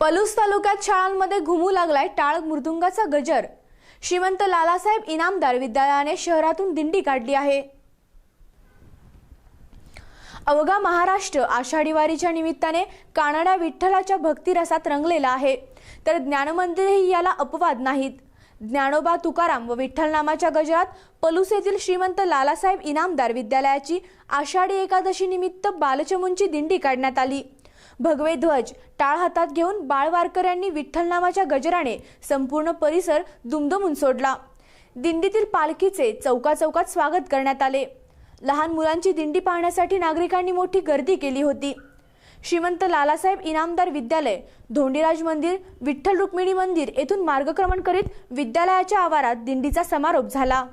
पलूस तालुक्यात शाळांमध्ये घुमू लागलाय टाळ मृदुंगाचा गजर. श्रीमंत लालासाहेब इनामदार विद्यालयाने शहरातून दिंडी काढली आहे. अवघा महाराष्ट्र आषाढी वारीच्या निमित्ताने कानाडा विठ्ठलाच्या भक्तिरसात रंगलेला आहे. तर ज्ञानमंदिरही याला अपवाद नाहीत. ज्ञानोबा तुकाराम व विठ्ठल नामाच्या गजरात पलूस येथील श्रीमंत लालासाहेब इनामदार विद्यालयाची आषाढी एकादशी निमित्त बालचमूंची दिंडी काढण्यात आली. भगवे ध्वज टाळ हातात घेऊन बाळ वारकऱ्यांनी विठ्ठल नामाच्या गजराने संपूर्ण परिसर दुमदमून सोडला दिंडीतील पालखीचे चौका चौकात स्वागत करण्यात आले. लहान मुलांची दिंडी पाहण्यासाठी नागरिकांनी मोठी गर्दी केली होती. श्रीमंत लालासाहेब इनामदार विद्यालय धोंडीराज मंदिर विठ्ठल रुक्मिणी मंदिर येथून मार्गक्रमण करीत विद्यालयाच्या आवारात दिंडीचा समारोप झाला.